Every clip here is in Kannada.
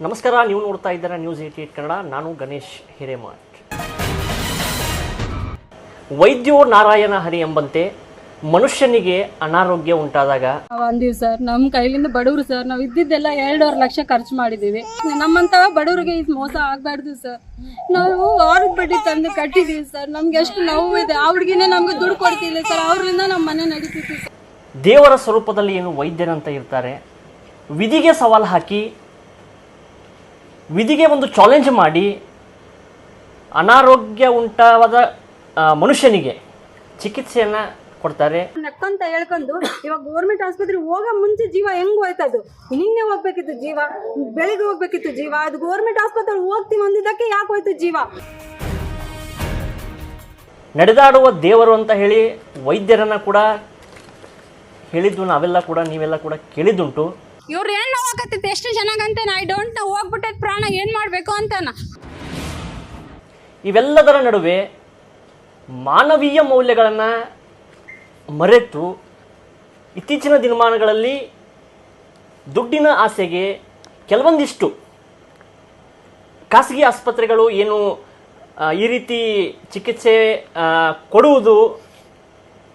ನಮಸ್ಕಾರ ನೀವು ನೋಡ್ತಾ ಇದ್ದೀರ ನ್ಯೂಸ್ ಏಟಿ ಏಟ್ ಕನ್ನಡ. ನಾನು ಗಣೇಶ್ ಹಿರೇಮಠ್. ವೈದ್ಯೋ ನಾರಾಯಣ ಹರಿ ಎಂಬಂತೆ ಮನುಷ್ಯನಿಗೆ ಅನಾರೋಗ್ಯ ಉಂಟಾದಾಗ ಅಂದಿವಿ ಸರ್ ನಮ್ಮ ಕೈಲಿಂದ ಬಡವರು ಸರ್ ನಾವು ಇದ್ದಿದ್ದೆಲ್ಲ ಎರಡೂವರೆ ಲಕ್ಷ ಖರ್ಚು ಮಾಡಿದ್ದೀವಿ ನಮ್ಮಂತ ಬಡವರಿಗೆ ಇದು ಮೋಸ ಆಗ್ಬಾರ್ದು ಸರ್ ನಾವು ಅವ್ರಿಗೆ ಬಡ್ಡಿ ತಂದು ಕಟ್ಟಿದೀವಿ ಸರ್ ನಮ್ಗೆ ಎಷ್ಟು ನೋವು ಇದೆ. ಹುಡುಗಿನೇ ನಮ್ಗೆ ದುಡ್ಡು ಕೊಡ್ತಿಲ್ಲ ಸರ್ ಅವ್ರಿಂದ ನಮ್ಮ ಮನೆ ನಡೀತಿತ್ತು ದೇವರ ಸ್ವರೂಪದಲ್ಲಿ ಏನು ವೈದ್ಯರಂತ ಇರ್ತಾರೆ? ವಿಧಿಗೆ ಸವಾಲು ಹಾಕಿ ವಿಧಿಗೆ ಒಂದು ಚಾಲೆಂಜ್ ಮಾಡಿ ಅನಾರೋಗ್ಯ ಉಂಟಾದ ಮನುಷ್ಯನಿಗೆ ಚಿಕಿತ್ಸೆಯನ್ನು ಕೊಡ್ತಾರೆ. ನಕ್ಕಂತ ಹೇಳ್ಕೊಂಡು ಇವಾಗ ಗೌರ್ಮೆಂಟ್ ಆಸ್ಪತ್ರೆಗೆ ಹೋಗೋ ಮುಂಚೆ ಜೀವ ಹೆಂಗ್ ಹೋಯ್ತದು? ನಿನ್ನೆ ಹೋಗ್ಬೇಕಿತ್ತು ಜೀವ ಬೆಳಿಗ್ಗೆ ಹೋಗ್ಬೇಕಿತ್ತು ಜೀವ ಅದು ಗೌರ್ಮೆಂಟ್ ಆಸ್ಪತ್ರೆಗೆ ಹೋಗ್ತೀವಿ ಅಂದಿದ್ದಕ್ಕೆ ಯಾಕೆ ಹೋಯ್ತು ಜೀವ? ನಡೆದಾಡುವ ದೇವರು ಅಂತ ಹೇಳಿ ವೈದ್ಯರನ್ನು ಕೂಡ ಹೇಳಿದ್ದು ನಾವೆಲ್ಲ ಕೂಡ ನೀವೆಲ್ಲ ಕೂಡ ಕೇಳಿದ್ದುಂಟು. ಇವ್ರು ಏನ್ ನೋವಾಕತ್ತೈತೆ ಎಷ್ಟು ಚೆನ್ನಾಗಂತೆ ಐ ಡೋಂಟ್ ನೋ ಹೋಗ್ಬಿಟ್ಟೈತೆ ಪ್ರಾಣ. ಏನ್ ಮಾಡ್ಬೇಕು ಅಂತಾನ? ಇವೆಲ್ಲದರ ನಡುವೆ ಮಾನವೀಯ ಮೌಲ್ಯಗಳನ್ನು ಮರೆತು ಇತ್ತೀಚಿನ ದಿನಮಾನಗಳಲ್ಲಿ ದುಡ್ಡಿನ ಆಸೆಗೆ ಕೆಲವೊಂದಿಷ್ಟು ಖಾಸಗಿ ಆಸ್ಪತ್ರೆಗಳು ಏನು ಈ ರೀತಿ ಚಿಕಿತ್ಸೆ ಕೊಡುವುದು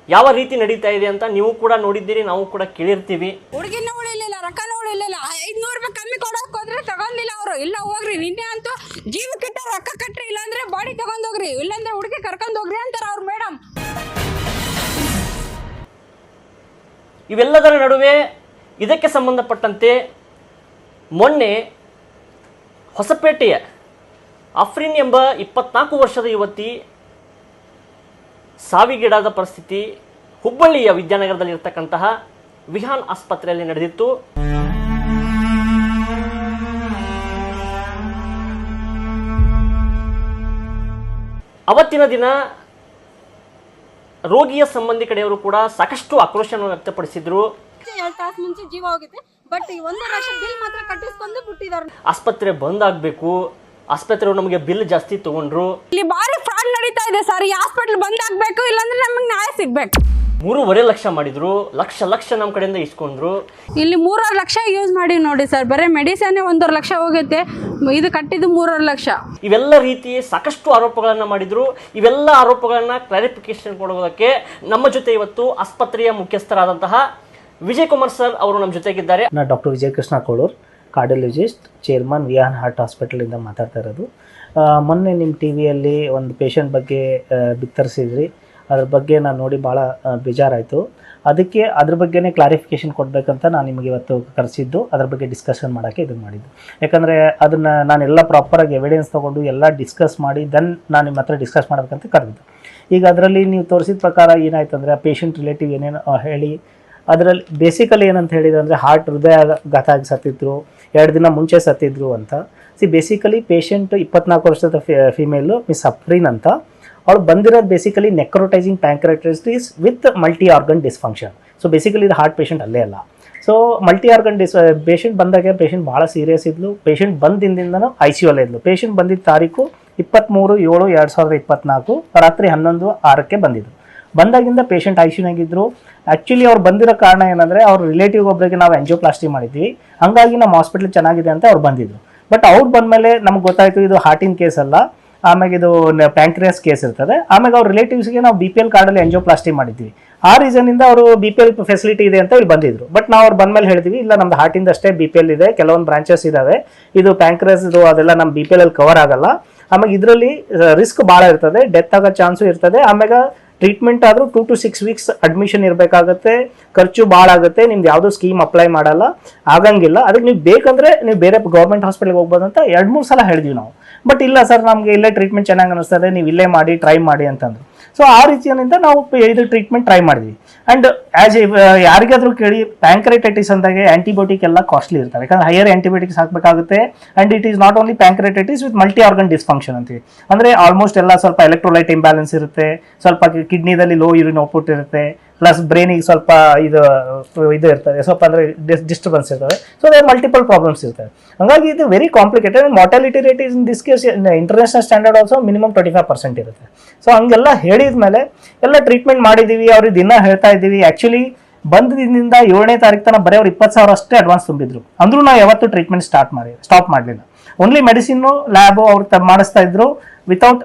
ಯಾವ ರೀತಿ ನಡೀತಾ ಇದೆ ಅಂತ ನೀವು ಕೂಡ ನೋಡಿದ್ದೀರಿ ನಾವು ಕೂಡ ಕೇಳಿರ್ತೀವಿ. ಹುಡುಗಿನ ಉಳಿಲಿಲ್ಲ ರೊಕ್ಕನ ಇಲ್ಲಿಲ್ಲ. ಐದ್ನೂರು ರೂಪಾಯಿ ಕಮ್ಮಿ ಕೊಡೋಕೆ ಹೋದ್ರೆ ತಗೊಂಡಿಲ್ಲ ಅವರು. ಇಲ್ಲ, ಹೋಗ್ರಿ. ನಿನ್ನೆ ಅಂತೂ ಜೀವಕ್ಕಿಟ್ಟ ರೊಕ್ಕ ಕಟ್ಟ್ರಿ ಇಲ್ಲಾಂದ್ರೆ ಬಾಡಿ ತಗೊಂಡೋಗ್ರಿ ಇಲ್ಲಾಂದ್ರೆ ಹುಡುಗಿ ಕರ್ಕೊಂಡು ಹೋಗ್ರಿ ಅಂತಾರೆ ಅವ್ರು, ಮೇಡಮ್. ಇವೆಲ್ಲದರ ನಡುವೆ ಇದಕ್ಕೆ ಸಂಬಂಧಪಟ್ಟಂತೆ ಮೊನ್ನೆ ಹೊಸಪೇಟೆಯ ಅಫ್ರಿನ್ ಎಂಬ ಇಪ್ಪತ್ನಾಲ್ಕು ವರ್ಷದ ಯುವತಿ ಸಾವಿಗೀಡಾದ ಪರಿಸ್ಥಿತಿ ಹುಬ್ಬಳ್ಳಿಯ ವಿದ್ಯಾನಗರದಲ್ಲಿರ್ತಕ್ಕಂತಹ ವಿಹಾನ್ ಆಸ್ಪತ್ರೆಯಲ್ಲಿ ನಡೆದಿತ್ತು. ಅವತ್ತಿನ ದಿನ ರೋಗಿಯ ಸಂಬಂಧಿ ಕಡೆಯವರು ಕೂಡ ಸಾಕಷ್ಟು ಆಕ್ರೋಶವನ್ನು ವ್ಯಕ್ತಪಡಿಸಿದ್ರು. ಎರಡು ತಾಸು ಮುಂಚೆ ಜೀವ ಹೋಗುತ್ತೆ. ಬಟ್ ಈ ಒಂದು ಲಕ್ಷ ಬಿಲ್ ಮಾತ್ರ ಕಟ್ಟಿಸ್ಕೊಂಡು ಬಿಟ್ಟಿದ್ದಾರೆ. ಆಸ್ಪತ್ರೆ ಬಂದ್ ಆಗ್ಬೇಕು. ಆಸ್ಪತ್ರೆ ನಮಗೆ ಬಿಲ್ ಜಾಸ್ತಿ ತಗೊಂಡ್ರು. ಇಲ್ಲಿ ಬಾರಿ ಫ್ರಾಡ್ ನಡೀತಾ ಇದೆ ಸರ್. ಈ ಹಾಸ್ಪಿಟಲ್ ಬಂದ್ ಆಗ್ಬೇಕು ಇಲ್ಲಾಂದ್ರೆ ನಮಗೆ ನ್ಯಾಯ ಸಿಗ್ಬೇಕು. ಮೂರುವರೆ ಲಕ್ಷ ಮಾಡಿದ್ರು ಲಕ್ಷ ಲಕ್ಷ ನಮ್ಮ ಕಡೆಯಿಂದ ಇಸ್ಕೊಂಡ್ರು. ಇಲ್ಲಿ ಮೂರುವರೆ ಲಕ್ಷ ಯೂಸ್ ಮಾಡಿ ನೋಡಿ ಸರ್ ಬರೀ ಮೆಡಿಸನ್ ಒಂದೂವರೆ ಲಕ್ಷ ಹೋಗುತ್ತೆ. ಇದು ಕಟ್ಟಿದ್ದು ಮೂರೂವರೆ ಲಕ್ಷ. ಇವೆಲ್ಲ ರೀತಿ ಸಾಕಷ್ಟು ಆರೋಪಗಳನ್ನು ಮಾಡಿದ್ರು. ಇವೆಲ್ಲ ಆರೋಪಗಳನ್ನು ಕ್ಲಾರಿಫಿಕೇಶನ್ ಕೊಡೋದಕ್ಕೆ ನಮ್ಮ ಜೊತೆ ಇವತ್ತು ಆಸ್ಪತ್ರೆಯ ಮುಖ್ಯಸ್ಥರಾದಂತಹ ವಿಜಯ್ ಕುಮಾರ್ ಸರ್ ಅವರು ನಮ್ಮ ಜೊತೆಗಿದ್ದಾರೆ. ನಾನು doctor Vijayakrishna Kolur cardiologist chairman Vihaan heart ಹಾಸ್ಪಿಟಲಿಂದ ಮಾತಾಡ್ತಾ ಇರೋದು. ಮೊನ್ನೆ ನಿಮ್ಮ ಟಿ ವಿಯಲ್ಲಿ ಒಂದು ಪೇಷಂಟ್ ಬಗ್ಗೆ ಬಿತ್ತರಿಸಿದ್ರಿ. ಅದ್ರ ಬಗ್ಗೆ ನಾನು ನೋಡಿ ಭಾಳ ಬೇಜಾರಾಯಿತು. ಅದಕ್ಕೆ ಅದ್ರ ಬಗ್ಗೆನೇ ಕ್ಲಾರಿಫಿಕೇಷನ್ ಕೊಡಬೇಕಂತ ನಾನು ನಿಮಗೆ ಇವತ್ತು ಕರೆಸಿದ್ದು. ಅದ್ರ ಬಗ್ಗೆ ಡಿಸ್ಕಷನ್ ಮಾಡೋಕ್ಕೆ ಇದು ಮಾಡಿದ್ದು. ಯಾಕಂದರೆ ಅದನ್ನು ನಾನೆಲ್ಲ ಪ್ರಾಪರಾಗಿ ಎವಿಡೆನ್ಸ್ ತೊಗೊಂಡು ಎಲ್ಲ ಡಿಸ್ಕಸ್ ಮಾಡಿ ದೆನ್ ನಾನು ನಿಮ್ಮ ಹತ್ರ ಡಿಸ್ಕಸ್ ಮಾಡಬೇಕಂತ ಕರೆದಿದ್ದು. ಈಗ ಅದರಲ್ಲಿ ನೀವು ತೋರಿಸಿದ ಪ್ರಕಾರ ಏನಾಯ್ತು ಅಂದರೆ ಪೇಷಂಟ್ ರಿಲೇಟಿವ್ ಏನೇನು ಹೇಳಿ, ಅದರಲ್ಲಿ ಬೇಸಿಕಲಿ ಏನಂತ ಹೇಳಿದ್ರು ಅಂದರೆ ಹಾರ್ಟ್ ಹೃದಯಾಘಾತ ಆಗಿ ಸತ್ತಿದ್ರು ಎರಡು ದಿನ ಮುಂಚೆ ಸತ್ತಿದ್ರು ಅಂತ. ಸಿ ಬೇಸಿಕಲಿ ಪೇಷಂಟ್ ಇಪ್ಪತ್ನಾಲ್ಕು ವರ್ಷದ ಫಿಮೇಲು ಮಿಸ್ ಅಫ್ರೀನ್ ಅಂತ ಅವಳು ಬಂದಿರೋದು basically necrotizing pancreatitis with multi organ dysfunction so basically ಇದು ಹಾರ್ಟ್ ಪೇಷಂಟ್ ಅಲ್ಲೇ ಅಲ್ಲ so multi organ dys patient ಬಂದಾಗ ಪೇಷಂಟ್ ಭಾಳ ಸೀರಿಯಸ್ ಇದ್ಲು ಪೇಷಂಟ್ ಬಂದಿಂದನೂ ಐ ಸಿ ಯು ಅಲ್ಲೇ ಇದ್ಲು ಪೇಷಂಟ್ ಬಂದಿದ್ದ ತಾರೀಕು ಇಪ್ಪತ್ತ್ಮೂರು ಏಳು ಎರಡು ಸಾವಿರದ ಇಪ್ಪತ್ನಾಲ್ಕು ರಾತ್ರಿ ಹನ್ನೊಂದು ಆರಕ್ಕೆ ಬಂದಿದ್ರು। ಬಂದಾಗಿಂದ ಪೇಷಂಟ್ ಐಸಿಯುನಾಗಿದ್ದರು ಆ್ಯಕ್ಚುಲಿ ಅವ್ರು ಬಂದಿರೋ ಕಾರಣ ಏನಂದರೆ, ಅವ್ರ ರಿಲೇಟಿವ್ ಒಬ್ಬರಿಗೆ ನಾವು ಎಂಜಿಯೋಪ್ಲಾಸ್ಟಿ ಮಾಡಿದ್ವಿ. ಹಾಗಾಗಿ ನಮ್ಮ ಹಾಸ್ಪಿಟ್ಲ್ ಚೆನ್ನಾಗಿದೆ ಅಂತ ಅವ್ರು ಬಂದಿದ್ರು. ಬಟ್ ಅವ್ರು ಬಂದಮೇಲೆ ನಮ್ಗೆ ಗೊತ್ತಾಯಿತು, ಇದು ಹಾರ್ಟಿನ ಕೇಸ್ ಅಲ್ಲ. ಆಮೇಲೆ ಇದು ಪ್ಯಾಂಕ್ರಿಯಾಸ್ ಕೇಸ್ ಇರ್ತದೆ. ಆಮೇಲೆ ಅವ್ರ ರಿಲೇಟಿವ್ಸ್ಗೆ ನಾವು ಬಿ ಪಿ ಎಲ್ ಕಾರ್ಡಲ್ಲಿ ಎಂಜಿಯೋಪ್ಲಾಸ್ಟಿ ಮಾಡಿದ್ವಿ. ಆ ರೀಸನಿಂದ ಅವರು ಬಿ ಪಿ ಎಲ್ ಫೆಸಿಲಿಟಿ ಇದೆ ಅಂತ ಇಲ್ಲಿ ಬಂದಿದ್ರು. ಬಟ್ ನಾವು ಅವ್ರು ಬಂದಮೇಲೆ ಹೇಳಿದ್ವಿ ಇಲ್ಲ, ನಮ್ದು ಹಾರ್ಟಿಂದ ಅಷ್ಟೇ ಬಿ ಪಿ ಎಲ್ ಇದೆ, ಕೆಲವೊಂದು ಬ್ರಾಂಚಸ್ ಇದಾವೆ. ಇದು ಪ್ಯಾಂಕ್ರಿಯಾಸ್ ಇದು ಅದೆಲ್ಲ ನಮ್ಮ ಬಿ ಪಿ ಎಲ್ ಅಲ್ಲಿ ಕವರ್ ಆಗಲ್ಲ. ಆಮೇಲೆ ಇದರಲ್ಲಿ ರಿಸ್ಕ್ ಭಾಳ ಇರ್ತದೆ ಡೆತ್ ಆಗೋ ಚಾನ್ಸು ಇರ್ತದೆ. ಆಮೇಲೆ ಟ್ರೀಟ್ಮೆಂಟ್ ಆದರೂ two to six weeks admission ಇರಬೇಕಾಗತ್ತೆ. ಖರ್ಚು ಭಾಳ ಆಗುತ್ತೆ ನಿಮ್ದು ಯಾವುದೋ ಸ್ಕೀಮ್ ಅಪ್ಲೈ ಮಾಡಲ್ಲ. ಆಗಂಗಿಲ್ಲ. ಅದಕ್ಕೆ ನೀವು ಬೇಕಂದ್ರೆ ನೀವು ಬೇರೆ ಗೌರ್ಮೆಂಟ್ ಹಾಸ್ಪಿಟಲ್ಗೆ ಹೋಗ್ಬೋದು ಅಂತ ಎರಡು ಮೂರು ಸಲ ಹೇಳಿದ್ವಿ ನಾವು. ಬಟ್ ಇಲ್ಲ ಸರ್, ನಮಗೆ ಇಲ್ಲೇ ಟ್ರೀಟ್ಮೆಂಟ್ ಚೆನ್ನಾಗಿ ಅನಿಸ್ತದೆ. ನೀವು ಇಲ್ಲೇ ಮಾಡಿ ಟ್ರೈ ಮಾಡಿ ಅಂತಂದ್ರು. ಸೊ ಆ ರೀತಿಯಿಂದ ನಾವು ಇದು ಟ್ರೀಟ್ಮೆಂಟ್ ಟ್ರೈ ಮಾಡಿದ್ವಿ. ಆ್ಯಂಡ್ ಆ್ಯಸ್ ಯಾರಿಗಾದರೂ ಕೇಳಿ ಪ್ಯಾಂಕ್ರೈಟೈಟಿಸ್ ಅಂದಾಗ ಆ್ಯಂಟಿಬಯೋಟಿಕ್ ಎಲ್ಲ ಕಾಸ್ಟ್ಲಿ ಇರ್ತವೆ. ಯಾಕಂದ್ರೆ ಹೈಯರ್ ಆ್ಯಂಟಿಬಯೋಟಿಕ್ಸ್ ಹಾಕಬೇಕಾಗುತ್ತೆ. And it is not only pancreatitis with multi organ dysfunction ಅಂತೀವಿ. ಅಂದರೆ ಆಲ್ಮೋಸ್ಟ್ ಎಲ್ಲ ಸ್ವಲ್ಪ ಎಲೆಕ್ಟ್ರೋಲೈಟ್ ಇಂಬ್ಯಾಲೆನ್ಸ್ ಇರುತ್ತೆ. ಸ್ವಲ್ಪ ಕಿಡ್ನಿದಲ್ಲಿ ಲೋ ಯೂರಿನ್ ಔಟ್ಪುಟ್ ಇರುತ್ತೆ. ಪ್ಲಸ್ ಬ್ರೈನಿಗೆ ಸ್ವಲ್ಪ ಇದು ಇದು ಇರ್ತದೆ. ಸ್ವಲ್ಪ ಅಂದರೆ ಡಿಸ್ಟರ್ಬೆನ್ಸ್ ಇರ್ತದೆ. ಸೊ ದೇ ಮಲ್ಟಿಪಲ್ ಪ್ರಾಬ್ಲಮ್ಸ್ ಇರ್ತವೆ ಹಂಗಾಗಿ ಇದು very complicated mortality rate is in this case international standard also minimum twenty five percent ಇರುತ್ತೆ. ಸೊ ಹಂಗೆಲ್ಲ ಹೇಳಿದ ಮೇಲೆ ಎಲ್ಲ ಟ್ರೀಟ್ಮೆಂಟ್ ಮಾಡಿದ್ದೀವಿ ಅವ್ರಿಗೆ ದಿನ ಹೇಳ್ತಾ ಇದ್ದೀವಿ. ಆ್ಯಕ್ಚುಲಿ ಬಂದಿದ್ದರಿಂದ ಏಳನೇ ತಾರೀಕು ತನಕ ಬರೀ ಅವ್ರು ಇಪ್ಪತ್ತು ಸಾವಿರ ಅಷ್ಟೇ ಅಡ್ವಾನ್ಸ್ ತುಂಬಿದ್ರು. ಅಂದರೂ ನಾವು ಯಾವತ್ತೂ ಟ್ರೀಟ್ಮೆಂಟ್ ಸ್ಟಾರ್ಟ್ ಮಾಡಿ ಸ್ಟಾಪ್ ಮಾಡಲಿಲ್ಲ. ಓನ್ಲಿ ಮೆಡಿಸಿನ್ ಲ್ಯಾಬು ಅವ್ರು ಮಾಡಿಸ್ತಾ ಇದ್ರು. ವಿತೌಟ್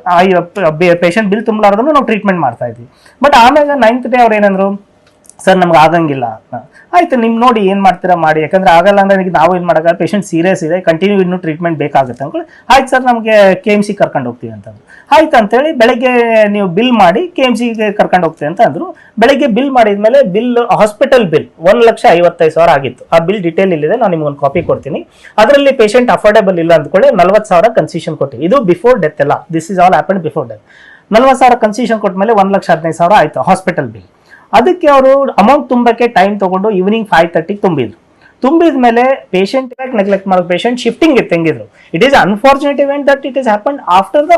ಪೇಷಂಟ್ ಬಿಲ್ ತುಂಬಲಾರ್ದನ್ನು ನಾವು ಟ್ರೀಟ್ಮೆಂಟ್ ಮಾಡ್ತಾ ಇದ್ವಿ. ಬಟ್ ಆಮೇಲೆ ನೈನ್ತ್ ಡೇ ಅವ್ರು ಏನಂದ್ರು ಸರ್, ನಮ್ಗೆ ಆಗಂಗಿಲ್ಲ ಆಯ್ತು, ನಿಮ್ ನೋಡಿ ಏನು ಮಾಡ್ತೀರಾ ಮಾಡಿ. ಯಾಕಂದ್ರೆ ಆಗಲ್ಲ ಅಂದ್ರೆ ಈಗ ನಾವು ಏನು ಮಾಡೋಕೆ ಪೇಷಂಟ್ ಸೀರಿಯಸ್ ಇದೆ. ಕಂಟಿನ್ಯೂ ಇನ್ನೂ ಟ್ರೀಟ್ಮೆಂಟ್ ಬೇಕಾಗುತ್ತೆ ಅಂದ್ಕೊಳ್ಳಿ. ಆಯ್ತು ಸರ್, ನಮಗೆ ಕೆ ಎಂ ಸಿ ಕರ್ಕೊಂಡು ಹೋಗ್ತೀವಿ ಅಂತಂದ್ರು ಆಯ್ತು ಅಂತೇಳಿ ಬೆಳಗ್ಗೆ ನೀವು ಬಿಲ್ ಮಾಡಿ ಕೆ ಎಂ ಸಿಗೆ ಕರ್ಕೊಂಡು ಹೋಗ್ತೀವಿ ಅಂತ ಬೆಳಗ್ಗೆ ಬಿಲ್ ಮಾಡಿದ್ಮೇಲೆ ಬಿಲ್ ಹಾಸ್ಪಿಟಲ್ ಬಿಲ್ ಒಂದು ಲಕ್ಷ ಐವತ್ತೈದು ಸಾವಿರ ಆಗಿತ್ತು. ಆ ಬಿಲ್ ಡಿಟೇಲ್ ಇಲ್ಲಿದೆ. ನಾನು ನಿಮ್ಗೆ ಒಂದು ಕಾಪಿ ಕೊಡ್ತೀನಿ. ಅದರಲ್ಲಿ ಪೇಷಂಟ್ ಅಫೋರ್ಡೇಬಲ್ ಇಲ್ಲ ಅಂದ್ಕೊಳ್ಳಿ. ನಲ್ವತ್ತು ಸಾವಿರ ಕನ್ಸಿಷನ್ ಕೊಟ್ಟಿವಿ. ಇದು ಬಿಫೋರ್ ಡೆತ್ ಎಲ್ಲ this is all happen before death ನಲ್ವತ್ತು ಸಾವಿರ ಕನ್ಸಿಷನ್ ಕೊಟ್ಟ ಮೇಲೆ ಒಂದು ಲಕ್ಷ ಹದಿನೈದು ಸಾವಿರ ಆಯ್ತು ಹಾಸ್ಪಿಟಲ್ ಬಿಲ್ ಅದಕ್ಕೆ ಅವರು ಅಮೌಂಟ್ ತುಂಬಕ್ಕೆ ಟೈಮ್ ತಗೊಂಡು ಈವ್ನಿಂಗ್ ಫೈವ್ ತರ್ಟಿಗೆ ತುಂಬಿದ್ರು. ತುಂಬಿದ ಮೇಲೆ ಪೇಷಂಟ್ ನೆಗ್ಲೆಕ್ಟ್ ಮಾಡೋ ಪೇಷಂಟ್ ಶಿಫ್ಟಿಂಗ್ ಇತ್ತು, ಹೆಂಗಿದ್ರು? It is unfortunate event that it is happen after the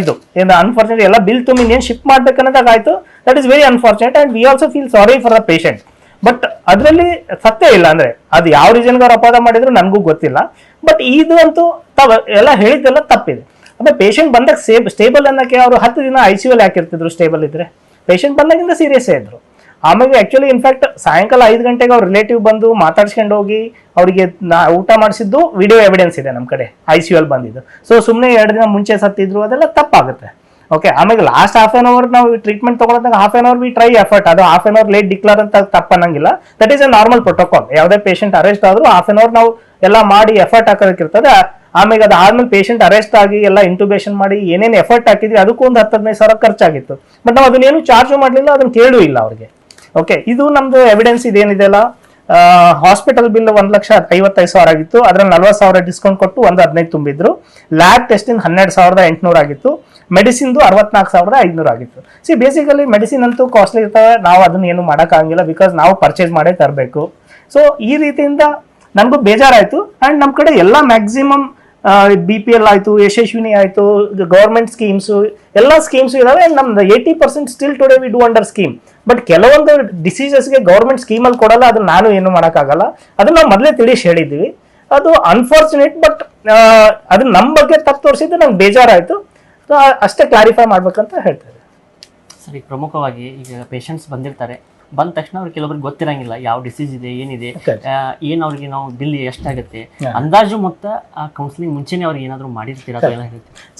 ಇದು. ಏನು ಅನ್ಫಾರ್ಚುನೇಟ್ ಎಲ್ಲ ಬಿಲ್ ತುಂಬಿ ಏನು ಶಿಫ್ಟ್ ಮಾಡ್ಬೇಕನ್ನೋದಾಗ ಆಯ್ತು that is very unfortunate and we also feel sorry for the patient but ಅದರಲ್ಲಿ ಸತ್ಯ ಇಲ್ಲ ಅಂದ್ರೆ, ಅದು ಯಾವ ರೀಸನ್ಗೆ ಅವ್ರು ಅಪಾದ ಮಾಡಿದ್ರು ನನಗೂ ಗೊತ್ತಿಲ್ಲ. ಬಟ್ ಇದು ಅಂತೂ ತವ ಎಲ್ಲ ಹೇಳಿದ್ದೆಲ್ಲ ತಪ್ಪಿದೆ. ಅಂದ್ರೆ ಪೇಷಂಟ್ ಬಂದಾಗ ಸೇಬ್ ಸ್ಟೇಬಲ್ ಅನ್ನಕ್ಕೆ ಅವರು ಹತ್ತು ದಿನ ಐ ಸಿ ಯು ಹಾಕಿರ್ತಿದ್ರು ಸ್ಟೇಬಲ್ ಇದ್ರೆ. ಪೇಷಂಟ್ ಬಂದಾಗಿಂದ ಸೀರಿಯಸ್ ಇದ್ರು. ಆಮೇಲೆ ಆ್ಯಕ್ಚುಲಿ ಇನ್ಫ್ಯಾಕ್ಟ್ ಸಾಯಂಕಾಲ ಐದು ಗಂಟೆಗೆ ಅವ್ರ ರಿಲೇಟಿವ್ ಬಂದು ಮಾತಾಡ್ಸ್ಕೊಂಡು ಹೋಗಿ ಅವರಿಗೆ ನಾ ಊಟ ಮಾಡಿಸಿದ್ದು ವಿಡಿಯೋ ಎವಿಡೆನ್ಸ್ ಇದೆ ನಮ್ಮ ಕಡೆ ಐ ಸಿ ಯು ಅಲ್ಲಿ ಬಂದಿದ್ದು. ಸೊ ಸುಮ್ಮನೆ ಎರಡು ದಿನ ಮುಂಚೆ ಸತ್ತಿದ್ರು, ಅದೆಲ್ಲ ತಪ್ಪಾಗುತ್ತೆ. ಓಕೆ ಆಮೇಲೆ ಲಾಸ್ಟ್ ಹಾಫ್ ಆನ್ ಅವರ್ ನಾವು treatment ತಗೊಳದಾಗ half an hour we try effort ಅದು half an hour late declare ಅಂತ ತಪ್ಪನ್ನಂಗಿಲ್ಲ. That is a normal protocol ಯಾವುದೇ ಪೇಷಂಟ್ ಅರೆಸ್ಟ್ ಆದರೂ ಹಾಫ್ ಆನ್ ಅವರ್ ನಾವು ಎಲ್ಲ ಮಾಡಿ ಎಫರ್ಟ್ ಹಾಕೋದಕ್ಕಿರ್ತದೆ. ಆಮೇಲೆ ಅದು ಆದ್ಮೇಲೆ ಪೇಷಂಟ್ ಅರೆಸ್ಟ್ ಆಗಿ ಎಲ್ಲ ಇಂಟುಬೇಷನ್ ಮಾಡಿ ಏನೇನು ಎಫರ್ಟ್ ಹಾಕಿದ್ವಿ, ಅದಕ್ಕೂ ಒಂದು ಹತ್ತು ಹದಿನೈದು ಸಾವಿರ ಖರ್ಚಾಗಿತ್ತು. ಬಟ್ ನಾವು ಅದನ್ನೇನು ಚಾರ್ಜ್ ಮಾಡಲಿಲ್ಲ, ಅದನ್ನು ಕೇಳೂ ಇಲ್ಲ ಅವ್ರಿಗೆ. ಓಕೆ ಇದು ನಮ್ದು ಎವಿಡೆನ್ಸ್ ಇದೇನಿದೆಯಲ್ಲ? ಹಾಸ್ಪಿಟಲ್ ಬಿಲ್ ಒಂದು ಲಕ್ಷ ಐವತ್ತೈದು ಸಾವಿರ ಆಗಿತ್ತು. ಅದ್ರಲ್ಲಿ ನಲ್ವತ್ತು ಸಾವಿರ ಡಿಸ್ಕೌಂಟ್ ಕೊಟ್ಟು ಒಂದು ಹದಿನೈದು ತುಂಬಿದ್ರು. ಲ್ಯಾಬ್ ಟೆಸ್ಟಿನ ಹನ್ನೆರಡು ಸಾವಿರದ ಎಂಟುನೂರು ಆಗಿತ್ತು. ಮೆಡಿಸಿನ್ದು ಅರವತ್ನಾಲ್ಕು ಸಾವಿರದ ಐದುನೂರು ಆಗಿತ್ತು. ಸಿ ಬೇಸಿಕಲಿ ಮೆಡಿಸಿನ್ ಅಂತೂ ಕಾಸ್ಟ್ಲಿ ಇರ್ತವೆ. ನಾವು ಅದನ್ನ ಏನು ಮಾಡೋಕ್ಕಾಗಿಲ್ಲ ಬಿಕಾಸ್ ನಾವು ಪರ್ಚೇಸ್ ಮಾಡೇ ತರಬೇಕು. ಸೊ ಈ ರೀತಿಯಿಂದ ನಮಗೂ ಬೇಜಾರಾಯಿತು. ಆ್ಯಂಡ್ ನಮ್ಮ ಕಡೆ ಎಲ್ಲ ಮ್ಯಾಕ್ಸಿಮಮ್ ಬಿ ಪಿ ಎಲ್ ಆಯಿತು, ಯಶಸ್ವಿನಿ ಆಯಿತು ಗೌರ್ಮೆಂಟ್ ಸ್ಕೀಮ್ಸು ಎಲ್ಲ ಸ್ಕೀಮ್ಸ್ ಇದ್ದಾವೆ ನಮ್ದು eighty percent still today we do under scheme but ಕೆಲವೊಂದು ಡಿಸೀಸಸ್ಗೆ ಗೌರ್ಮೆಂಟ್ ಸ್ಕೀಮಲ್ಲಿ ಕೊಡಲ್ಲ ಅದನ್ನ ನಾನು ಏನು ಮಾಡೋಕ್ಕಾಗಲ್ಲ. ಅದನ್ನ ನಾವು ಮೊದಲೇ ತಿಳಿಸಿ ಹೇಳಿದ್ದೀವಿ ಅದು ಅನ್ಫಾರ್ಚುನೇಟ್ ಬಟ್ ಅದು ನಮ್ಮ ಬಗ್ಗೆ ತಪ್ಪು ತೋರಿಸಿದ್ದು ನಂಗೆ ಬೇಜಾರಾಯಿತು. ಅಷ್ಟೇ ಕ್ಲಾರಿಫೈ ಮಾಡ್ಬೇಕಂತ ಹೇಳ್ತಾರೆ ಸರಿ, ಪ್ರಮುಖವಾಗಿ ಈಗ ಪೇಷಂಟ್ಸ್ ಬಂದಿರ್ತಾರೆ. ಬಂದ ತಕ್ಷಣ ಅವ್ರಿಗೆ ಕೆಲವರಿಗೆ ಗೊತ್ತಿರಂಗಿಲ್ಲ ಯಾವ ಡಿಸೀಸ್ ಇದೆ ಏನಿದೆ ಏನು ಅವ್ರಿಗೆ ನಾವು ಬಿಲ್ ಎಷ್ಟಾಗುತ್ತೆ. ಅಂದಾಜು ಮೊತ್ತ ಆ ಕೌನ್ಸಿಲಿಂಗ್ ಮುಂಚೆನೆ ಅವ್ರಿಗೆ ಏನಾದ್ರು ಮಾಡಿರ್ತೀರಾ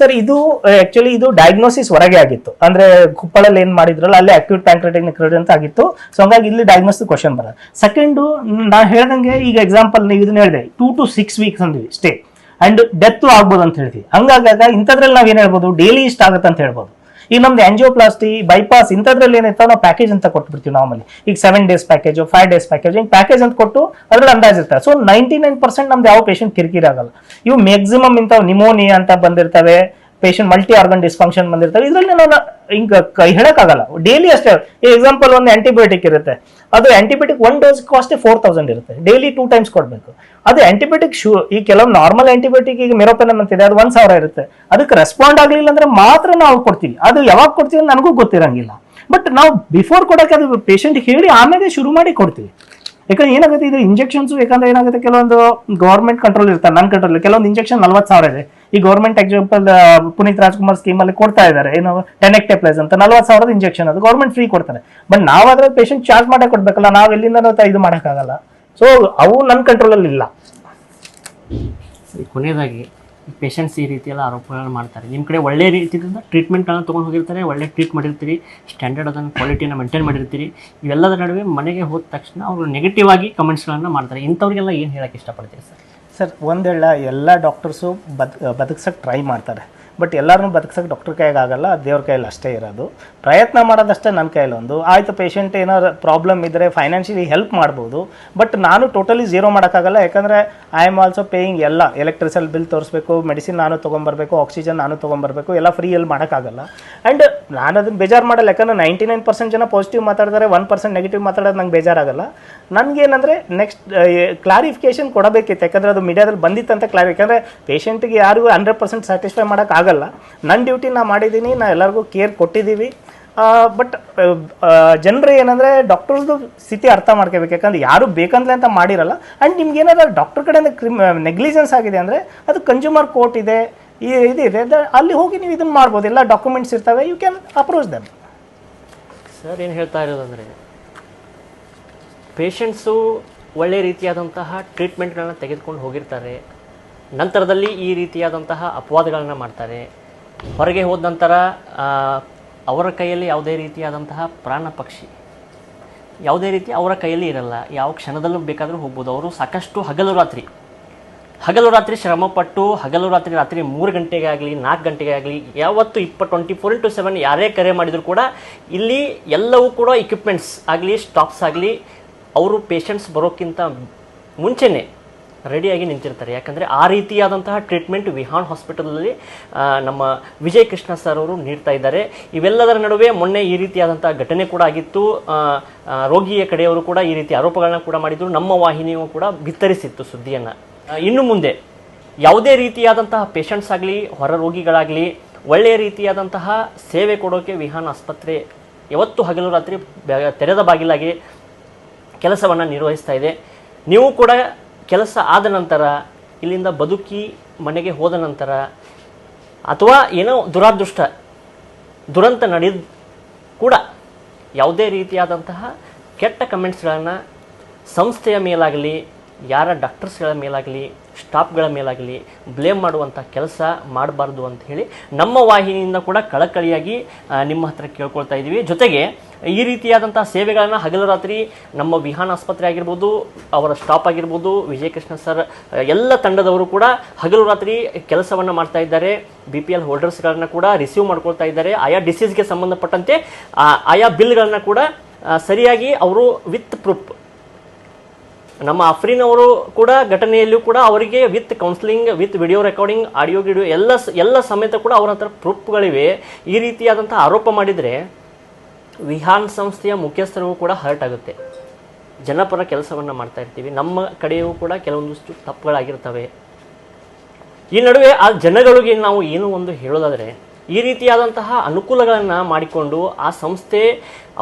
ಸರ್ ಇದು ಆಕ್ಚುಲಿ ಇದು ಡಯಾಗ್ನೋಸಿಸ್ ಹೊರಗೆ ಆಗಿತ್ತು. ಅಂದ್ರೆ ಕುಪ್ಪಳಲ್ಲಿ ಏನ್ ಮಾಡಿದ್ರಲ್ಲ ಅಲ್ಲಿ ಆಕ್ಯೂಟ್ ಪ್ಯಾಂಕ್ರೆಟಿಕ್ ನೆಕ್ರೋಟಿ ಅಂತ ಆಗಿತ್ತು. ಸೊ ಹಂಗಾಗಿ ಇಲ್ಲಿ ಡಯಾಗ್ನೋಸಿಸ್ ಕ್ವಶನ್ ಬರ ಸೆಕೆಂಡು ನಾ ಹೇಳ್ದಂಗೆ ಈಗ ಎಕ್ಸಾಂಪಲ್ ನೀವು ಇದನ್ನ ಹೇಳಿದೆ ಟೂ ಟು ಸಿಕ್ಸ್ ವೀಕ್ಸ್ ಅಂದ್ವಿ ಸ್ಟೇ ಅಂಡ್ ಡೆತ್ ಆಗ್ಬೋದು ಅಂತ ಹೇಳ್ತೀವಿ. ಹಂಗಾಗಾಗ ಇಂಥದ್ರಲ್ಲಿ ನಾವ್ ಏನ್ ಹೇಳ್ಬೋದು? ಡೈಲಿ ಇಷ್ಟ ಆಗುತ್ತೆ ಅಂತ ಹೇಳ್ಬೋದು. ಈಗ ನಮ್ದು ಆಂಜಿಯೋಪ್ಲಾಸ್ಟಿ ಬೈಪಾಸ್ ಇಂಥದ್ರಲ್ಲಿ ಏನಿರ್ತಾವ ನಾವು ಪ್ಯಾಕೇಜ್ ಅಂತ ಕೊಟ್ಬಿಡ್ತೀವಿ ನಾರ್ಮಲಿ ಈಗ seven days package five days package ಹಿಂಗೆ ಪ್ಯಾಕೇಜ್ ಅಂತ ಕೊಟ್ಟು ಅದ್ರಲ್ಲಿ ಅಂದಾಜ್ ಇರ್ತವೆ ಸೊ ನೈಂಟಿ ನೈನ್ ಪರ್ಸೆಂಟ್ ನಮ್ದು ಯಾವ ಪೇಷಂಟ್ ಕಿರಿಕಿರಿ ಆಗಲ್ಲ. ಇವು ಮ್ಯಾಕ್ಸಿಮಮ್ ಇಂಥವು ನಿಮೋನಿಯಾ ಅಂತ ಬಂದಿರ್ತವೆ ಪೇಷಂಟ್ ಮಲ್ಟಿ ಆರ್ಗನ್ ಡಿಸ್ಫಂಕ್ಷನ್ ಬಂದಿರ್ತವೆ. ಇದರಲ್ಲಿ ನಾವು ಹಿಂಗ ಹೇಳಕ್ಕಾಗಲ್ಲ. ಡೈಲಿ ಅಷ್ಟೇ. ಈ ಎಕ್ಸಾಂಪಲ್ ಒಂದು ಆಂಟಿಬಯೋಟಿಕ್ ಇರುತ್ತೆ. ಅದು antibiotic one dose cost four thousand ಇರುತ್ತೆ. ಡೈಲಿ ಟೂ ಟೈಮ್ಸ್ ಕೊಡಬೇಕು. ಅದು ಆಂಟಿಬಯೋಟಿಕ್ ಶೂ, ಈ ಕೆಲವು ನಾರ್ಮಲ್ ಆಂಟಿಬಯೋಟಿಕ್ ಈಗ ಮೆರೋಪೆನಮ್ ಅಂತಿದೆ ಅದು ಒಂದ್ ಸಾವಿರ ಇರುತ್ತೆ. ಅದಕ್ಕೆ ರೆಸ್ಪಾಂಡ್ ಆಗಲಿಲ್ಲ ಅಂದ್ರೆ ಮಾತ್ರ ನಾವು ಕೊಡ್ತೀವಿ. ಅದು ಯಾವಾಗ ಕೊಡ್ತೀವಿ ಅಂತ ನನಗೂ ಗೊತ್ತಿರಂಗಿಲ್ಲ. ಬಟ್ ನಾವು ಬಿಫೋರ್ ಕೊಡಕ್ಕೆ ಅದು ಪೇಷಂಟ್ ಹೇಳಿ ಆಮೇಲೆ ಶುರು ಮಾಡಿ ಕೊಡ್ತೀವಿ. ಯಾಕಂದ್ರೆ ಏನಾಗುತ್ತೆ, ಇದು ಇಂಜೆಕ್ಷನ್ಸ್ ಯಾಕಂದ್ರೆ ಏನಾಗುತ್ತೆ, ಕೆಲವೊಂದು ಗೌರ್ಮೆಂಟ್ ಕಂಟ್ರೋಲ್ ಇರ್ತಾರೆ ನನ್ನ ಕಂಟ್ರೋಲ್ ಕೆಲವೊಂದು ಇಂಜೆಕ್ಷನ್ ನಲ್ವತ್ತು ಸಾವಿರ ಇದೆ. ಈ government example Puneeth Rajkumar scheme ಅಲ್ಲಿ ಕೊಡ್ತಾ ಇದ್ದಾರೆ. ಏನು ಟೆನೆಕ್ಟೆಪ್ಲೈಸ್ ಅಂತ, ನಲ್ವತ್ತು ಸಾವಿರದ ಇಂಜೆಕ್ಷನ್ ಅದು. ಗೌರ್ಮೆಂಟ್ ಫ್ರೀ ಕೊಡ್ತಾರೆ. ಬಟ್ ನಾವಾದ್ರೆ ಪೇಷಂಟ್ ಚಾರ್ಜ್ ಮಾಡೇ ಕೊಡ್ಬೇಕಲ್ಲ, ನಾವು ಎಲ್ಲಿಂದ ಇದು ಮಾಡೋಕ್ಕಾಗಲ್ಲ. ಸೊ ಅವು ನನ್ನ ಕಂಟ್ರೋಲಲ್ಲಿ ಇಲ್ಲ. ಕೊನೆಯದಾಗಿ ಪೇಷಂಟ್ಸ್ ಈ ರೀತಿಯೆಲ್ಲ ಆರೋಪಗಳನ್ನು ಮಾಡ್ತಾರೆ. ನಿಮ್ಮ ಕಡೆ ಒಳ್ಳೆ ರೀತಿಯಿಂದ ಟ್ರೀಟ್ಮೆಂಟ್ಗಳನ್ನು ತೊಗೊಂಡು ಹೋಗಿರ್ತಾರೆ, ಒಳ್ಳೆ ಟ್ರೀಟ್ ಮಾಡಿರ್ತೀರಿ ಸ್ಟ್ಯಾಂಡರ್ಡ್ ಅದನ್ನು ಕ್ವಾಲಿಟಿನ ಮೇಂಟೈನ್ ಮಾಡಿರ್ತೀರಿ ಇವೆಲ್ಲದರ ನಡುವೆ ಮನೆಗೆ ಹೋದ ತಕ್ಷಣ ಅವರು ನೆಗೆಟಿವ್ ಆಗಿ ಕಮೆಂಟ್ಸ್ಗಳನ್ನು ಮಾಡ್ತಾರೆ. ಇಂಥವ್ರಿಗೆಲ್ಲ ಏನು ಹೇಳೋಕ್ಕೆ ಇಷ್ಟಪಡ್ತೀರಿ ಸರ್? ಸರ್ ಒಂದೇಳ ಎಲ್ಲ ಡಾಕ್ಟರ್ಸು ಬದ್ ಬದುಕ್ಸಕ್ಕೆ ಟ್ರೈ ಮಾಡ್ತಾರೆ. ಬಟ್ ಎಲ್ಲರನ್ನೂ ಬದುಕ್ಸಕ್ಕೆ ಡಾಕ್ಟರ್ ಕೈಗೆ ಆಗಲ್ಲ ದೇವ್ರ ಕೈಯಲ್ಲಿ ಅಷ್ಟೇ ಇರೋದು. ಪ್ರಯತ್ನ ಮಾಡೋದಷ್ಟೇ ನನ್ನ ಕೈಯಲ್ಲಿ ಒಂದು. ಆಯಿತು ಪೇಷಂಟ್ ಏನಾದ್ರು ಪ್ರಾಬ್ಲಮ್ ಇದ್ದರೆ ಫೈನಾನ್ಷಿಯಲಿ ಹೆಲ್ಪ್ ಮಾಡ್ಬೋದು ಬಟ್ ನಾನು ಟೋಟಲಿ ಝೀರೋ ಮಾಡೋಕ್ಕಾಗಲ್ಲ. ಯಾಕಂದರೆ ಐ ಆಮ್ ಆಲ್ಸೋ ಪೇಯಿಂಗ್ ಎಲ್ಲ. ಎಲೆಕ್ಟ್ರಿಸಲ್ ಬಿಲ್ ತೋರಿಸ್ಬೇಕು ಮೆಡಿಸಿನ್ ನಾನು ತೊಗೊಂಬರ್ಬೇಕು ಆಕ್ಸಿಜನ್ ನಾನು ತೊಗೊಂಬರ್ಬೇಕು, ಎಲ್ಲ ಫ್ರೀಯಲ್ಲಿ ಮಾಡೋಕ್ಕಾಗಲ್ಲ. ಆ್ಯಂಡ್ ನಾನು ಅದನ್ನು ಬೇಜಾರು ಮಾಡಲ್ಲ. ಯಾಕಂದರೆ ನೈಂಟಿ ನೈನ್ ಪರ್ಸೆಂಟ್ ಜನ ಪಾಸಿಟಿವ್ ಮಾತಾಡ್ತಾರೆ ಒನ್ ಪರ್ಸೆಂಟ್ ನೆಗೆಟಿವ್ ಮಾತಾಡೋದು ನಂಗೆ ಬೇಜಾರಾಗಲ್ಲ. ನನಗೇನಂದರೆ ನೆಕ್ಸ್ಟ್ ಕ್ಲಾರಿಫಿಕೇಶನ್ ಕೊಡಬೇಕಿತ್ತು. ಯಾಕಂದರೆ ಅದು ಮೀಡಿಯಾದಲ್ಲಿ ಬಂದಿತ್ತಂತ ಕ್ಲಾರಿ ಯಾಕಂದರೆ ಪೇಷಂಟಿಗೆ ಯಾರಿಗೂ ಹಂಡ್ರೆಡ್ ಪರ್ಸೆಂಟ್ ಸ್ಯಾಟಿಸ್ಫೈ ಮಾಡೋಕ್ಕಾಗಲ್ಲ ನನ್ನ ಡ್ಯೂಟಿ ನಾನು ಮಾಡಿದ್ದೀನಿ ನಾನು ಎಲ್ಲರಿಗೂ ಕೇರ್ ಕೊಟ್ಟಿದ್ದೀವಿ ಬಟ್ ಜನರು ಏನಂದರೆ ಡಾಕ್ಟರ್ಸ್ದು ಸ್ಥಿತಿ ಅರ್ಥ ಮಾಡ್ಕೋಬೇಕು. ಯಾಕಂದ್ರೆ ಯಾರು ಬೇಕಂದ್ಲೆ ಅಂತ ಮಾಡಿರಲ್ಲ. ಆ್ಯಂಡ್ ನಿಮ್ಗೆ ಏನಾದರೂ ಡಾಕ್ಟರ್ ಕಡೆಯಿಂದ ಕ್ರಿಮ್ ನೆಗ್ಲಿಜೆನ್ಸ್ ಆಗಿದೆ ಅಂದರೆ ಅದು ಕನ್ಸ್ಯೂಮರ್ ಕೋರ್ಟ್ ಇದೆ, ಈ ಇದಿದೆ ಅಲ್ಲಿ ಹೋಗಿ ನೀವು ಇದನ್ನು ಮಾಡ್ಬೋದು. ಎಲ್ಲ ಡಾಕ್ಯುಮೆಂಟ್ಸ್ ಇರ್ತವೆ you can approach them sir ಏನು ಹೇಳ್ತಾ ಇರೋದಂದರೆ ಪೇಷಂಟ್ಸು ಒಳ್ಳೆಯ ರೀತಿಯಾದಂತಹ ಟ್ರೀಟ್ಮೆಂಟ್ಗಳನ್ನ ತೆಗೆದುಕೊಂಡು ಹೋಗಿರ್ತಾರೆ. ನಂತರದಲ್ಲಿ ಈ ರೀತಿಯಾದಂತಹ ಅಪವಾದಗಳನ್ನ ಮಾಡ್ತಾರೆ. ಹೊರಗೆ ಹೋದ ನಂತರ ಅವರ ಕೈಯಲ್ಲಿ ಯಾವುದೇ ರೀತಿಯಾದಂತಹ ಪ್ರಾಣ ಪಕ್ಷಿ, ಯಾವುದೇ ರೀತಿ ಅವರ ಕೈಯಲ್ಲಿ ಇರಲ್ಲ. ಯಾವ ಕ್ಷಣದಲ್ಲೂ ಬೇಕಾದರೂ ಹೋಗ್ಬೋದು. ಅವರು ಸಾಕಷ್ಟು ಹಗಲು ರಾತ್ರಿ ಹಗಲು ರಾತ್ರಿ ಶ್ರಮಪಟ್ಟು ಹಗಲು ರಾತ್ರಿ ರಾತ್ರಿ ಮೂರು ಗಂಟೆಗೆ ಆಗಲಿ ನಾಲ್ಕು ಗಂಟೆಗೆ ಆಗಲಿ ಯಾವತ್ತು ಇಪ್ಪ ಟ್ವೆಂಟಿ ಫೋರ್ ಇಂಟು ಸೆವೆನ್ ಯಾರೇ ಕರೆ ಮಾಡಿದರೂ ಕೂಡ ಇಲ್ಲಿ ಎಲ್ಲವೂ ಕೂಡ ಇಕ್ವಿಪ್ಮೆಂಟ್ಸ್ ಆಗಲಿ ಸ್ಟಾಪ್ಸ್ ಆಗಲಿ ಅವರು ಪೇಷಂಟ್ಸ್ ಬರೋಕ್ಕಿಂತ ಮುಂಚೆನೇ ರೆಡಿಯಾಗಿ ನಿಂತಿರ್ತಾರೆ. ಯಾಕಂದರೆ ಆ ರೀತಿಯಾದಂತಹ ಟ್ರೀಟ್ಮೆಂಟ್ ವಿಹಾನ್ ಹಾಸ್ಪಿಟಲಲ್ಲಿ ನಮ್ಮ ವಿಜಯ್ ಕೃಷ್ಣ ಸರ್ ಅವರು ನೀಡ್ತಾ ಇದ್ದಾರೆ. ಇವೆಲ್ಲದರ ನಡುವೆ ಮೊನ್ನೆ ಈ ರೀತಿಯಾದಂತಹ ಘಟನೆ ಕೂಡ ಆಗಿತ್ತು. ರೋಗಿಯ ಕಡೆಯವರು ಕೂಡ ಈ ರೀತಿ ಆರೋಪಗಳನ್ನ ಕೂಡ ಮಾಡಿದ್ರು. ನಮ್ಮ ವಾಹಿನಿಯು ಕೂಡ ಬಿತ್ತರಿಸಿತ್ತು ಸುದ್ದಿಯನ್ನು. ಇನ್ನು ಮುಂದೆ ಯಾವುದೇ ರೀತಿಯಾದಂತಹ ಪೇಷಂಟ್ಸ್ ಆಗಲಿ, ಹೊರ ರೋಗಿಗಳಾಗಲಿ, ಒಳ್ಳೆಯ ರೀತಿಯಾದಂತಹ ಸೇವೆ ಕೊಡೋಕೆ ವಿಹಾನ್ ಆಸ್ಪತ್ರೆ ಯಾವತ್ತು ಹಗಲು ರಾತ್ರಿ ತೆರೆದ ಬಾಗಿಲಾಗಿ ಕೆಲಸವನ್ನು ನಿರ್ವಹಿಸ್ತಾ ಇದೆ. ನೀವು ಕೂಡ ಕೆಲಸ ಆದ ನಂತರ, ಇಲ್ಲಿಂದ ಬದುಕಿ ಮನೆಗೆ ಹೋದ ನಂತರ, ಅಥವಾ ಏನೋ ದುರಾದೃಷ್ಟ, ದುರಂತ ನಡೆದ ಕೂಡ ಯಾವುದೇ ರೀತಿಯಾದಂತಹ ಕೆಟ್ಟ ಕಮೆಂಟ್ಸ್ಗಳನ್ನು ಸಂಸ್ಥೆಯ ಮೇಲಾಗಲಿ, ಯಾರ ಡಾಕ್ಟರ್ಸ್ಗಳ ಮೇಲಾಗಲಿ ಸ್ಟಾಫ್ಗಳ ಮೇಲಾಗಲಿ, ಬ್ಲೇಮ್ ಮಾಡುವಂಥ ಕೆಲಸ ಮಾಡಬಾರ್ದು ಅಂತ ಹೇಳಿ ನಮ್ಮ ವಾಹಿನಿಯಿಂದ ಕೂಡ ಕಳಕಳಿಯಾಗಿ ನಿಮ್ಮ ಹತ್ರ ಕೇಳ್ಕೊಳ್ತಾ ಇದ್ದೀವಿ. ಜೊತೆಗೆ ಈ ರೀತಿಯಾದಂಥ ಸೇವೆಗಳನ್ನು ಹಗಲು ರಾತ್ರಿ ನಮ್ಮ ವಿಹಾನ್ ಆಸ್ಪತ್ರೆ ಆಗಿರ್ಬೋದು, ಅವರ ಸ್ಟಾಪ್ ಆಗಿರ್ಬೋದು, ವಿಜಯಕೃಷ್ಣ ಸರ್, ಎಲ್ಲ ತಂಡದವರು ಕೂಡ ಹಗಲು ರಾತ್ರಿ ಕೆಲಸವನ್ನು ಮಾಡ್ತಾ ಇದ್ದಾರೆ. ಬಿ ಪಿ ಎಲ್ ಹೋಲ್ಡರ್ಸ್ಗಳನ್ನು ಕೂಡ ರಿಸೀವ್ ಮಾಡ್ಕೊಳ್ತಾ ಇದ್ದಾರೆ. ಆಯಾ ಡಿಸೀಸ್ಗೆ ಸಂಬಂಧಪಟ್ಟಂತೆ ಆಯಾ ಬಿಲ್ಗಳನ್ನು ಕೂಡ ಸರಿಯಾಗಿ ಅವರು ವಿತ್ ಪ್ರೂಫ್ ನಮ್ಮ ಅಫ್ರೀನ್ ಅವರು ಕೂಡ ಘಟನೆಯಲ್ಲೂ ಕೂಡ ಅವರಿಗೆ with counselling with video recording audio ಗಿಡಿಯೋ ಎಲ್ಲ ಎಲ್ಲ ಸಮೇತ ಕೂಡ ಅವರ ಹತ್ರ ಪ್ರೂಫ್ಗಳಿವೆ. ಈ ರೀತಿಯಾದಂಥ ಆರೋಪ ಮಾಡಿದರೆ ವಿಹಾನ್ ಸಂಸ್ಥೆಯ ಮುಖ್ಯಸ್ಥರು ಕೂಡ ಹರ್ಟ್ ಆಗುತ್ತೆ. ಜನಪರ ಕೆಲಸವನ್ನು ಮಾಡ್ತಾ ಇರ್ತೀವಿ. ನಮ್ಮ ಕಡೆಯೂ ಕೂಡ ಕೆಲವೊಂದಿಷ್ಟು ತಪ್ಪುಗಳಾಗಿರ್ತವೆ. ಈ ನಡುವೆ ಆ ಜನಗಳಿಗೆ ನಾವು ಏನು ಒಂದು ಹೇಳೋದಾದರೆ ಈ ರೀತಿಯಾದಂತಹ ಅನುಕೂಲಗಳನ್ನು ಮಾಡಿಕೊಂಡು ಆ ಸಂಸ್ಥೆ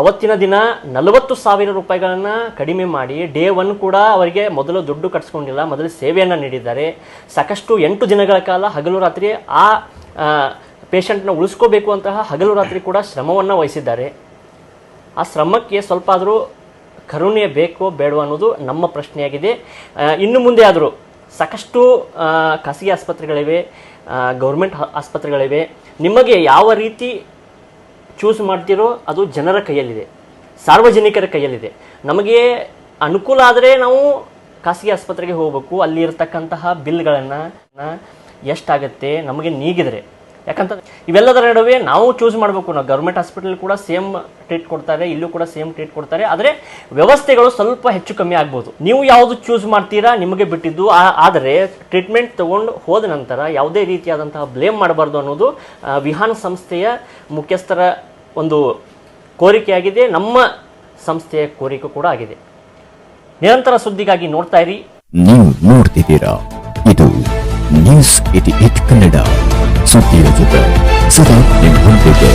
ಅವತ್ತಿನ ದಿನ ನಲವತ್ತು ಸಾವಿರ ರೂಪಾಯಿಗಳನ್ನು ಕಡಿಮೆ ಮಾಡಿ ಡೇ ಒನ್ ಕೂಡ ಅವರಿಗೆ ಮೊದಲು ದುಡ್ಡು ಕಟ್ಸ್ಕೊಂಡಿಲ್ಲ, ಮೊದಲು ಸೇವೆಯನ್ನು ನೀಡಿದ್ದಾರೆ. ಸಾಕಷ್ಟು ಎಂಟು ದಿನಗಳ ಕಾಲ ಹಗಲು ರಾತ್ರಿ ಆ ಪೇಷಂಟ್ನ ಉಳಿಸ್ಕೋಬೇಕು ಅಂತಹ ಹಗಲು ರಾತ್ರಿ ಕೂಡ ಶ್ರಮವನ್ನು ವಹಿಸಿದ್ದಾರೆ. ಆ ಶ್ರಮಕ್ಕೆ ಸ್ವಲ್ಪ ಆದರೂ ಕರುಣೆ ಬೇಕೋ ಬೇಡವೋ ಅನ್ನೋದು ನಮ್ಮ ಪ್ರಶ್ನೆಯಾಗಿದೆ. ಇನ್ನು ಮುಂದೆ ಆದರೂ ಸಾಕಷ್ಟು ಖಾಸಗಿ ಆಸ್ಪತ್ರೆಗಳಿವೆ ಗೌರ್ಮೆಂಟ್ ಆಸ್ಪತ್ರೆಗಳಿವೆ. ನಿಮಗೆ ಯಾವ ರೀತಿ ಚೂಸ್ ಮಾಡ್ತೀರೋ ಅದು ಜನರ ಕೈಯಲ್ಲಿದೆ. ಸಾರ್ವಜನಿಕರ ಕೈಯಲ್ಲಿದೆ. ನಮಗೆ ಅನುಕೂಲ ಆದರೆ ನಾವು ಖಾಸಗಿ ಆಸ್ಪತ್ರೆಗೆ ಹೋಗಬೇಕು. ಅಲ್ಲಿ ಇರತಕ್ಕಂತಹ ಬಿಲ್ಗಳನ್ನು ಎಷ್ಟಾಗತ್ತೆ? ನಮಗೆ ನೀಗಿದರೆ. ಯಾಕಂತಂದ್ರೆ ಇವೆಲ್ಲದರ ನಡುವೆ ನಾವು ಚೂಸ್ ಮಾಡಬೇಕು ನಾವು ಗೌರ್ಮೆಂಟ್ ಹಾಸ್ಪಿಟಲ್ ಕೂಡ ಸೇಮ್ ಟ್ರೀಟ್ ಕೊಡ್ತಾರೆ, ಇಲ್ಲೂ ಕೂಡ ಸೇಮ್ ಟ್ರೀಟ್ ಕೊಡ್ತಾರೆ. ಆದರೆ ವ್ಯವಸ್ಥೆಗಳು ಸ್ವಲ್ಪ ಹೆಚ್ಚು ಕಮ್ಮಿ ಆಗ್ಬೋದು. ನೀವು ಯಾವುದು ಚೂಸ್ ಮಾಡ್ತೀರಾ ನಿಮಗೆ ಬಿಟ್ಟಿದ್ದು ಆದರೆ ಟ್ರೀಟ್ಮೆಂಟ್ ತಗೊಂಡು ಹೋದ ನಂತರ ಯಾವುದೇ ರೀತಿಯಾದಂತಹ ಬ್ಲೇಮ್ ಮಾಡಬಾರ್ದು ಅನ್ನೋದು ವಿಹಾನ್ ಸಂಸ್ಥೆಯ ಮುಖ್ಯಸ್ಥರ ಒಂದು ಕೋರಿಕೆಯಾಗಿದೆ. ನಮ್ಮ ಸಂಸ್ಥೆಯ ಕೋರಿಕೆ ಕೂಡ ಆಗಿದೆ. ನಿರಂತರ ಸುದ್ದಿಗಾಗಿ ನೋಡ್ತಾ ಇರಿ. ನೀವು ನೋಡ್ತಿದ್ದೀರಾ, ಇದು ನ್ಯೂಸ್ ಇಟ್ ಇಟ್ ಕನ್ನಡ. ಸುದ್ದಿಯ ಜೊತೆ ಸದಾ ನಿಮ್ಮೊಂದಿಗೆ